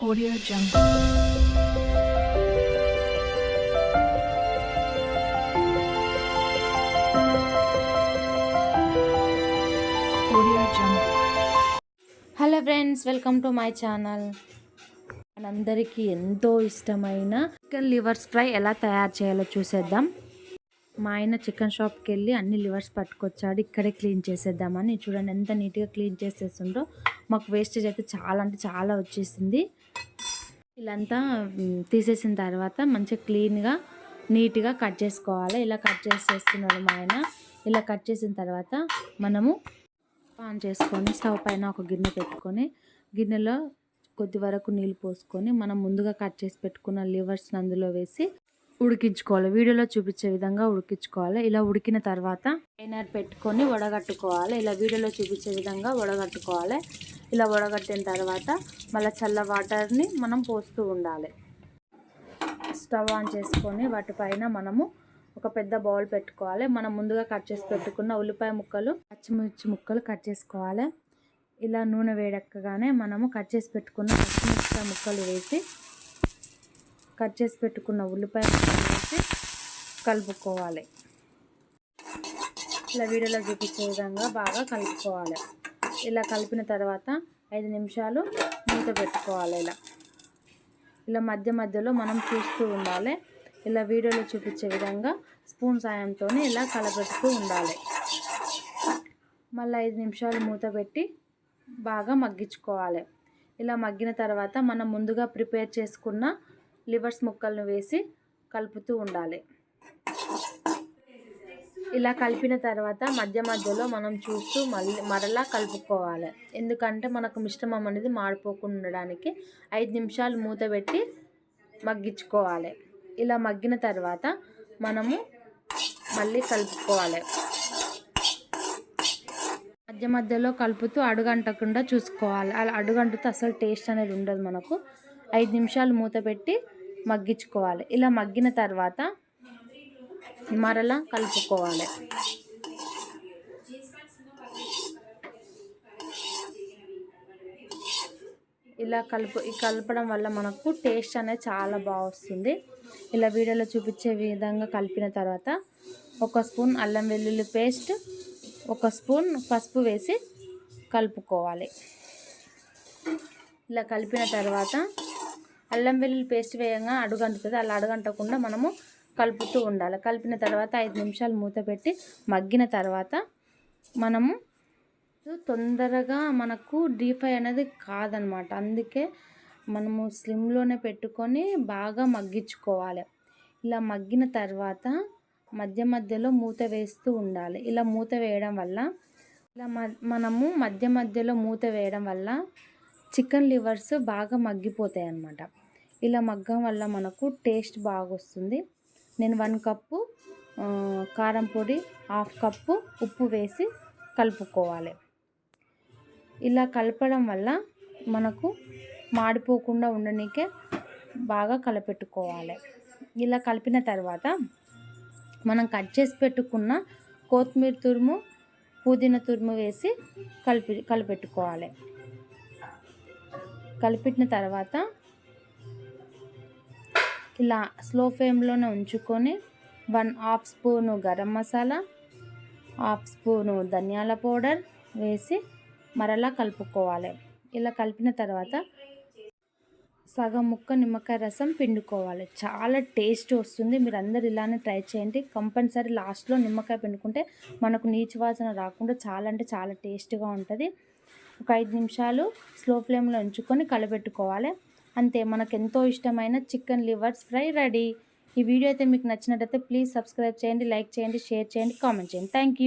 Audio Jungle. Audio Jungle. Hello friends welcome to my channel మనందరికీ ఎంతో ఇష్టమైన chicken livers fry ఎలా తయారు చేయాలో చూసేద్దాం. మా ఆయన చికెన్ షాప్కి వెళ్ళి అన్ని లివర్స్ పట్టుకొచ్చాడు ఇక్కడే క్లీన్ చేసేద్దామని. చూడండి ఎంత నీట్గా క్లీన్ చేసేస్తుండో మాకు వేస్టేజ్ అయితే చాలా అంటే చాలా వచ్చేసింది. ఇలాంతా తీసేసిన తర్వాత మంచిగా క్లీన్గా నీట్గా కట్ చేసుకోవాలి. ఇలా కట్ చేసేస్తున్నాడు మా ఆయన. ఇలా కట్ చేసిన తర్వాత మనము ఆన్ చేసుకొని స్టవ్ పైన ఒక గిన్నె పెట్టుకొని గిన్నెలో కొద్ది వరకు నీళ్ళు పోసుకొని మనం ముందుగా కట్ చేసి పెట్టుకున్న లివర్స్ అందులో వేసి ఉడికించుకోవాలి. వీడియోలో చూపించే విధంగా ఉడికించుకోవాలి. ఇలా ఉడికిన తర్వాత స్ట్రైనర్ పెట్టుకొని వడగట్టుకోవాలి. ఇలా వీడియోలో చూపించే విధంగా వడగట్టుకోవాలి. ఇలా వడగట్టిన తర్వాత మళ్ళీ చల్ల వాటర్ని మనం పోస్తూ ఉండాలి. స్టవ్ ఆన్ చేసుకొని వాటిపైన మనము ఒక పెద్ద బౌల్ పెట్టుకోవాలి. మనం ముందుగా కట్ చేసి పెట్టుకున్న ఉల్లిపాయ ముక్కలు పచ్చిమిర్చి ముక్కలు కట్ చేసుకోవాలి. ఇలా నూనె వేడెక్కగానే మనము కట్ చేసి పెట్టుకున్న పచ్చిమిరపకాయ ముక్కలు వేసి కట్ చేసి పెట్టుకున్న ఉల్లిపాయ ముక్కలు వేసి కలుపుకోవాలి. ఇలా వీడియోలో చూపించే విధంగా బాగా కలుపుకోవాలి. ఇలా కలిపిన తర్వాత ఐదు నిమిషాలు మూత పెట్టుకోవాలి ఇలా. ఇలా మధ్య మధ్యలో మనం చూస్తూ ఉండాలి. ఇలా వీడియోలో చూపించే విధంగా స్పూన్ సాయంతో ఇలా కలపెడుతూ ఉండాలి. మళ్ళీ ఐదు నిమిషాలు మూత పెట్టి బాగా మగ్గించుకోవాలి. ఇలా మగ్గిన తర్వాత మనం ముందుగా ప్రిపేర్ చేసుకున్న లివర్స్ ముక్కలను వేసి కలుపుతూ ఉండాలి. ఇలా కలిపిన తర్వాత మధ్య మధ్యలో మనం చూస్తూ మళ్ళీ మరలా కలుపుకోవాలి. ఎందుకంటే మనకు మిశ్రమం అనేది మాడిపోకుండా ఉండడానికి ఐదు నిమిషాలు మూత పెట్టి మగ్గించుకోవాలి. ఇలా మగ్గిన తర్వాత మనము మళ్ళీ కలుపుకోవాలి. మధ్య మధ్యలో కలుపుతూ అడుగంటకుండా చూసుకోవాలి. అలా అడుగంటుతో అసలు టేస్ట్ అనేది ఉండదు మనకు. ఐదు నిమిషాలు మూత పెట్టి మగ్గించుకోవాలి. ఇలా మగ్గిన తర్వాత మరలా కలుపుకోవాలి. ఇలా కలుపు కలపడం వల్ల మనకు టేస్ట్ అనేది చాలా బాగా వస్తుంది. ఇలా వీడియోలో చూపించే విధంగా కలిపిన తర్వాత ఒక స్పూన్ అల్లం వెల్లుల్లి పేస్ట్ ఒక స్పూన్ పసుపు వేసి కలుపుకోవాలి. ఇలా కలిపిన తర్వాత అల్లం వెల్లుల్లి పేస్ట్ వేయంగా అడుగంటుతుంది. అలా అడుగంటకుండా మనము కలుపుతూ ఉండాలి. కలిపిన తర్వాత ఐదు నిమిషాలు మూత పెట్టి మగ్గిన తర్వాత మనము తొందరగా మనకు డీప్ ఫ్రై అనేది కాదనమాట. అందుకే మనము స్లిమ్లోనే పెట్టుకొని బాగా మగ్గించుకోవాలి. ఇలా మగ్గిన తర్వాత మధ్య మధ్యలో మూత వేస్తూ ఉండాలి. ఇలా మూత వేయడం వల్ల ఇలా మ- మనము మధ్య మధ్యలో మూత వేయడం వల్ల చికెన్ లివర్స్ బాగా మగ్గిపోతాయి అన్నమాట ఇలా మగ్గం వల్ల మనకు టేస్ట్ బాగా వస్తుంది నేను వన్ కప్పు కారం పొడి హాఫ్ కప్పు ఉప్పు వేసి కలుపుకోవాలి. ఇలా కలపడం వల్ల మనకు మాడిపోకుండా ఉండనీకే బాగా కలపెట్టుకోవాలి. ఇలా కలిపిన తర్వాత మనం కట్ చేసి పెట్టుకున్న కొత్తిమీర తురుము పుదీనా తురుము వేసి కలిపి కలిపెట్టుకోవాలి. కలిపిన తర్వాత ఇలా స్లో ఫ్లేమ్లోనే ఉంచుకొని one half spoon garam masala half spoon ధనియాల పౌడర్ వేసి మరలా కలుపుకోవాలి. ఇలా కలిపిన తర్వాత సగం ముక్క నిమ్మకాయ రసం పిండుకోవాలి. చాలా టేస్ట్ వస్తుంది. మీరు అందరు ఇలానే ట్రై చేయండి. కంపల్సరీ లాస్ట్లో నిమ్మకాయ పిండుకుంటే మనకు నీచు వాసన రాకుండా చాలా అంటే చాలా టేస్ట్గా ఉంటుంది. ఒక ఐదు నిమిషాలు స్లో ఫ్లేమ్లో ఉంచుకొని కలబెట్టుకోవాలి. అంతే మనకు ఎంతో ఇష్టమైన చికెన్ లివర్స్ ఫ్రై రెడీ. ఈ వీడియో అయితే మీకు నచ్చినట్టయితే ప్లీజ్ సబ్స్క్రైబ్ చేయండి లైక్ చేయండి షేర్ చేయండి కామెంట్ చేయండి. Thank you